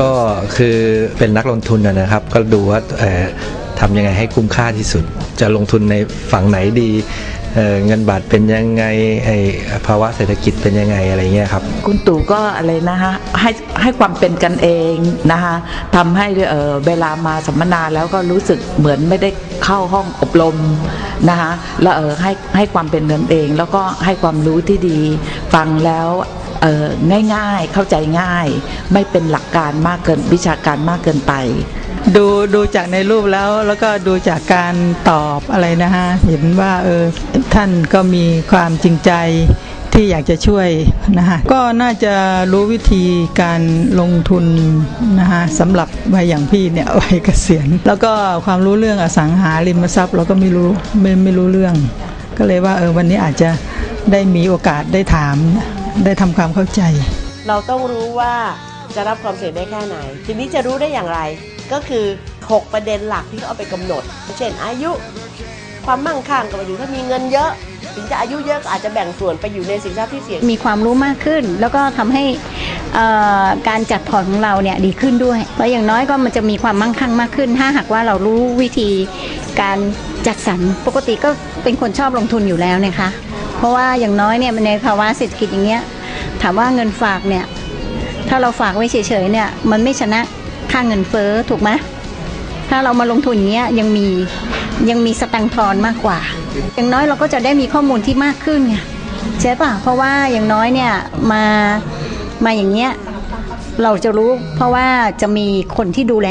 ก็คือเป็นนักลงทุนนะครับ ก็ดูว่าทำยังไงให้คุ้มค่าที่สุด จะลงทุนในฝั่งไหนดีเเงินบาทเป็นยังไงไอภาวะเศรษฐกิจเป็นยังไงอะไรเงี้ยครับ คุณตู่ก็อะไรนะฮะให้ให้ความเป็นกันเองนะคะทำให้เเวลามาสัมมนาแล้วก็รู้สึกเหมือนไม่ได้เข้าห้องอบรมนะคะแล้วเออให้ให้ความเป็นกันเอง แล้วก็ให้ความรู้ที่ดีฟังแล้ว ง่ายๆ เข้าใจง่าย ไม่เป็นหลักการมากเกินวิชาการมากเกินไป ดูดูจากในรูปแล้วแล้วก็ดูจากการตอบอะไรนะฮะเห็นว่าเออท่านก็มีความจริงใจที่อยากจะช่วยนะฮะก็น่าจะรู้วิธีการลงทุนนะฮะสำหรับวัยอย่างพี่เนี่ยวัยเกษียณ แล้วก็ความรู้เรื่องอสังหาริมทรัพย์เราก็ไม่รู้ไม่ไม่รู้เรื่อง ก็เลยว่าเออวันนี้อาจจะได้มีโอกาสได้ถาม ได้ทำความเข้าใจ เราต้องรู้ว่าจะรับความเสี่ยงได้แค่ไหน ทีนี้จะรู้ได้อย่างไร ก็คือ 6 ประเด็นหลักที่เขาเอาไปกำหนด เช่น อายุ ความมั่งคั่งก็ไปดูถ้ามีเงินเยอะ ถึงจะอายุเยอะก็อาจจะแบ่งส่วนไปอยู่ในสินทรัพย์ที่เสี่ยง มีความรู้มากขึ้น แล้วก็ทำให้เอ่อการจัดพอร์ตของเราเนี่ยดีขึ้นด้วย เพราะอย่างน้อยก็มันจะมีความมั่งคั่งมากขึ้น ถ้าหากว่าเรารู้วิธีการจัดสรรปกติก็เป็นคนชอบลงทุนอยู่แล้วนะคะ เพราะว่าอย่างน้อยเนี่ยในภาวะเศรษฐกิจอย่างเงี้ยถามว่าเงินฝากเนี่ยถ้าเราฝากไว้เฉยๆเนี่ยมันไม่ชนะค่าเงินเฟ้อถูกไหมถ้าเรามาลงทุนอย่างเงี้ยยังมียังมีสตังทอนมากกว่า อย่างน้อยเราก็จะได้มีข้อมูลที่มากขึ้นไงใช่ปะเพราะว่าอย่างน้อยเนี่ยมามาอย่างเงี้ยเราจะรู้เพราะว่าจะมีคนที่ดูแล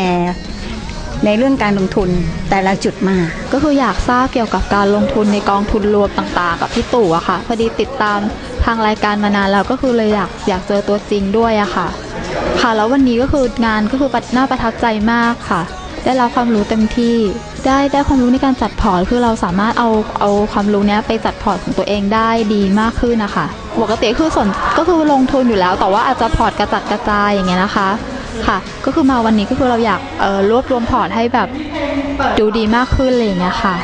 ในเรื่องการลงทุนแต่ละจุดมา ก็คืออยากทราบเกี่ยวกับการลงทุนในกองทุนรวมต่างๆ กับพี่ตู่อะค่ะ พอดีติดตามทางรายการมานานแล้วก็คือเลยอยากอยากเจอตัวจริงด้วยอะค่ะ ค่ะแล้ววันนี้ก็คืองานก็คือน่าประทับใจมากค่ะ ได้รับความรู้เต็มที่ ได้ได้ความรู้ในการจัดพอร์ตคือเราสามารถเอาเอาความรู้เนี้ยไปจัดพอร์ตของตัวเองได้ดีมากขึ้นนะคะปกติคือสนก็คือลงทุนอยู่แล้ว แต่ว่าอาจจะพอร์ตกระจัดกระจายอย่างเงี้ยนะคะ ค่ะ ก็คือมาวันนี้ก็คือเราอยากรวบรวมพอร์ตให้แบบดูดีมากขึ้นอะไรอย่างเงี้ยค่ะ